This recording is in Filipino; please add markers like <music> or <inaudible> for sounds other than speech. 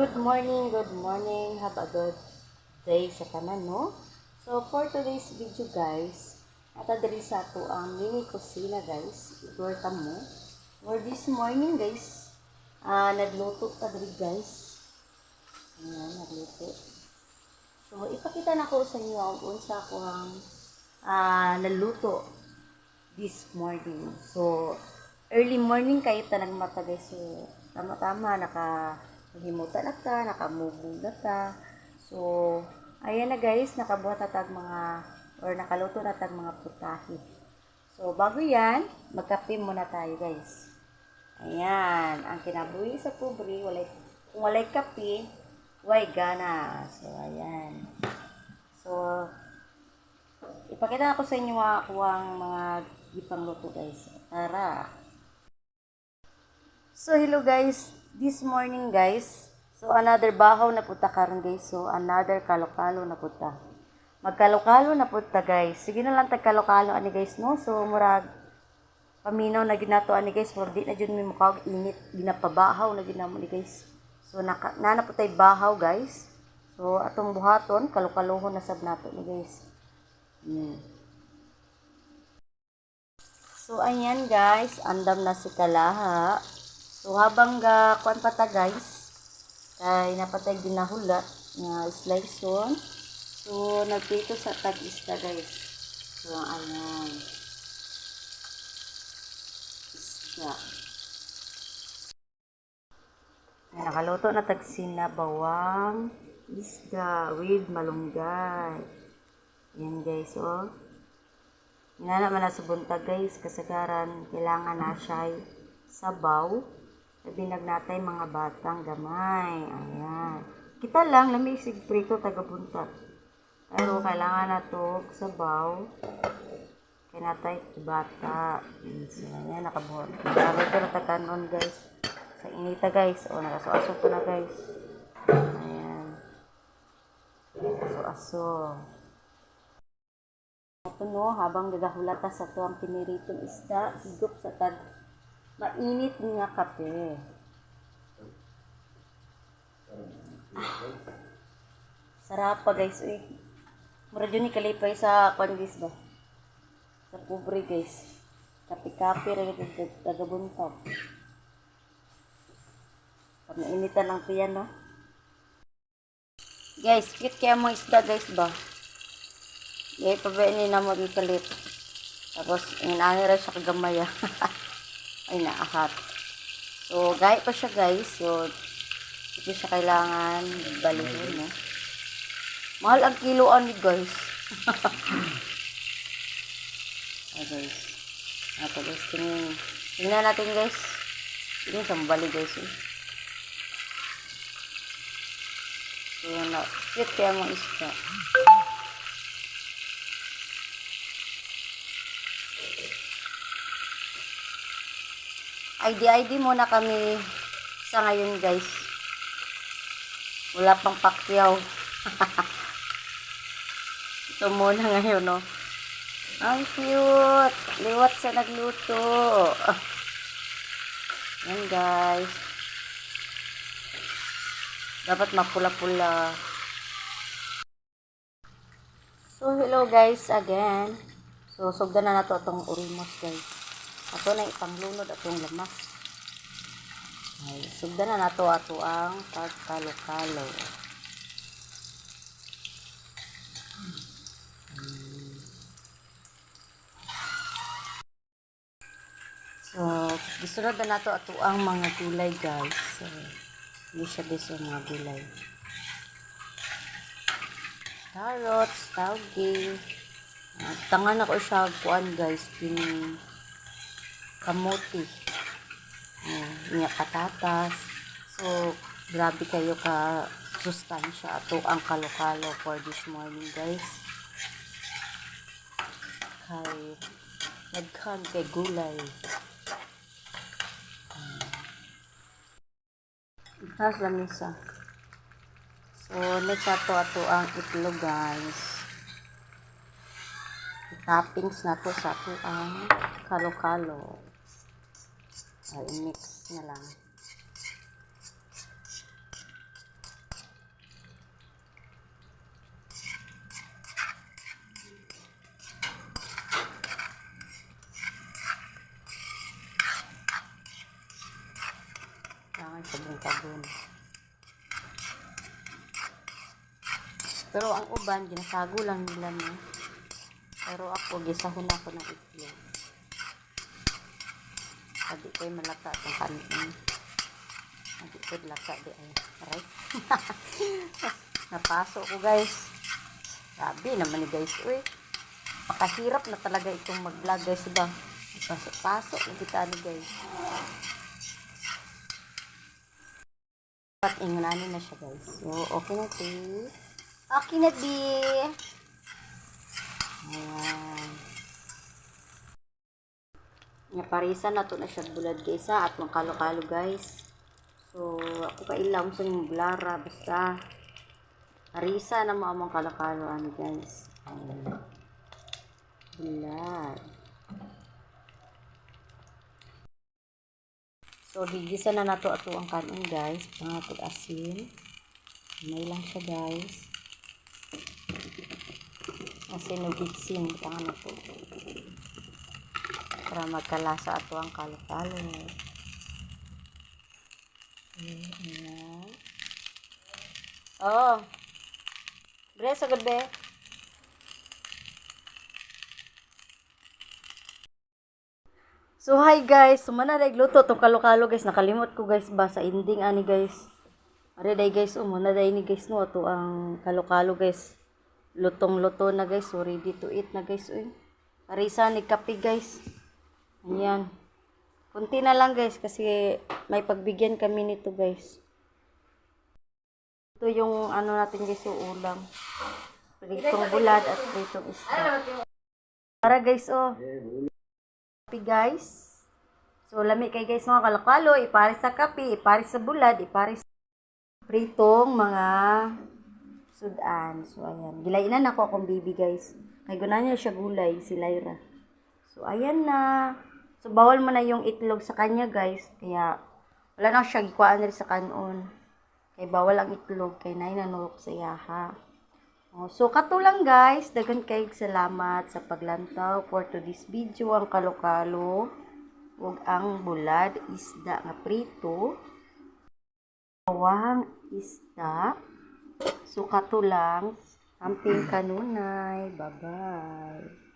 Good morning, good morning. Have a good day sa tanan, no? So, for today's video, guys, natadali sa ato ang mini kusina, guys. Ikorta mo. For this morning, guys, ah nagluto ta diri, guys. Ayan, nagluto. So, ipakita na ko sa inyo ang unsa ko ang ah naluto this morning. So, early morning kayo tanang mata guys. So, tama-tama, naka himutan na ta, nakamubog na ta. So, ayan na guys, nakabuhat na tag mga, or nakaluto na tag mga putahe. So, bago yan, magkape muna tayo guys. Ayan, ang kinabuhi sa pobre, walay, kung walay kape, way gana. So, ayan. So, ipakita ko sa inyo mga kuwang mga gipang luto guys. Tara! So, hello guys. This morning guys, so another bahaw na puta karon guys. So, another kalokalo na puta. Magkalokalo na puta guys. Sige na lang tag kalokalo ani guys no. So, murag paminaw na ginato ani guys. Murag di na may mukha og init. Ginapabahaw na ginamo ni guys. So, naka, nana po tayo bahaw guys. So, atong buhaton, kalokalohon na sab nato ni guys. Hmm. So, ayan guys, andam na si Kalaha. So, habang ga, kuan pa ta guys, kay napatay ginahulat nga slice on. So, nagpito sa tag-ista guys. So, ayan. Isda. Ay, nakaluto na tag sinabawang isda with malunggay. Yan guys, oh. Nga naman na sa buntag guys, kasagaran kailangan na siya sabaw. Nabinag natay mga batang gamay. Ayan. Kita lang, lamisig prito taga buntag. Pero kailangan na to sabaw. Kaya natay bata. Ayan, nakabuhat. Nakabuhat ko na takanon guys. Sa inita guys. O, nakaso-aso ko na guys. Ayan. Nakaso-aso. Ito no, habang gagahulata sa to ang piniritong isda, higop sa tag mainit nga kape. Ah, sarap pa guys. Uy. Mura dyan ni kalipay sa pandis ba? Sa pobre guys. Kape-kape rin ito tagabuntag. Pag nainitan lang to yan no. Guys, cute kaya mo isda guys ba? Gaya pa ba na magikalit. Tapos, inani rin siya kagamaya. <laughs> Ay, naahat. So, gaya pa siya guys. So, hindi siya kailangan balihin, no? Mahal ang kiloan ni guys. <laughs> Ay, guys. Ito guys, tingin. Tingnan natin guys. Tingnan sa bali guys. Eh. So, yan na. Cute kaya mo isda. ID-ID muna kami sa ngayon guys. Wala pang pakyaw. <laughs> Ito muna ngayon, no? Ang cute! Liwat sa nagluto. <laughs> Yan guys. Dapat mapula-pula. So, hello guys again. So, sugdan na nato itong urimos guys. Ato na ipanglunod atong lamas. Ay, sugdan na nato ato ang pagkalo-kalo. So, gisunod na nato ato ang mga gulay guys. So, hindi siya guys mga gulay. Carrots, tauge. Uh, tangan ako siya kuan guys. Kini kamote. Uh, niya patatas. So, grabe kayo ka sustansya ato ang kalokalo for this morning guys. Kay nagkan kay gulay. Tapos lamisa. So, next ato ato ang itlog guys. Toppings na to sa ato ang kalo-kalo. So, i-mix na lang. Ah, Kailangan sabon-sabon. Pero ang uban, ginasago lang nila niya. Pero ako, gisahon ako ng itlog. Sabi ko ay malaka itong kanin. Sabi ko laka di ay. Aray. <laughs> Napasok ko guys. Sabi naman ni guys, uy. Pakahirap na talaga itong mag-vlog guys ba? Pasok-pasok yung kita ni guys. Pat ingunanin na siya guys. So, okay na ti. Okay na di. Ayan. Naparisan na to na siya bulad guys ha. At kalo-kalo guys. So, ako kailam sa yung blara. Basta, Arisa na mo among kalo-kalo ano guys. Ayan. Bulad. So, gigisa na nato ato ang kanin guys. Pangatod asin. May lang siya guys. Asin o na to. Para magkalasa ato ang kalo-kalo. Oh. Bre, sagod be. So hi guys, sumana day luto to kalo-kalo guys. Nakalimot ko guys ba sa ending ani guys. Are day guys, umuna day ni guys no to ang kalo-kalo guys. Lutong-luto na guys, ready to eat na guys uy. Parisa ni kape guys. Ayan. Kunti na lang guys kasi may pagbigyan kami nito guys. Ito yung ano natin guys yung ulam. Pritong bulad at pritong isda. Para guys oh. Kape guys. So lami kay guys mga kalakalo, ipares sa kape, ipares sa bulad, ipares sa pritong mga sudan. So ayan, gilainan ako akong baby guys. Kay gunan niya siya gulay si Lyra. So ayan na. So bawal mo na yung itlog sa kanya guys. Kaya wala na siya gikuan rin sa kanon. Kay bawal ang itlog kay nay nanurok sa yaha. Oh, so kato lang guys, dagan kay salamat sa paglantaw for to this video ang kalokalo ug ang bulad isda nga prito. Bawang isda. So kato lang, amping kanunay. Bye-bye.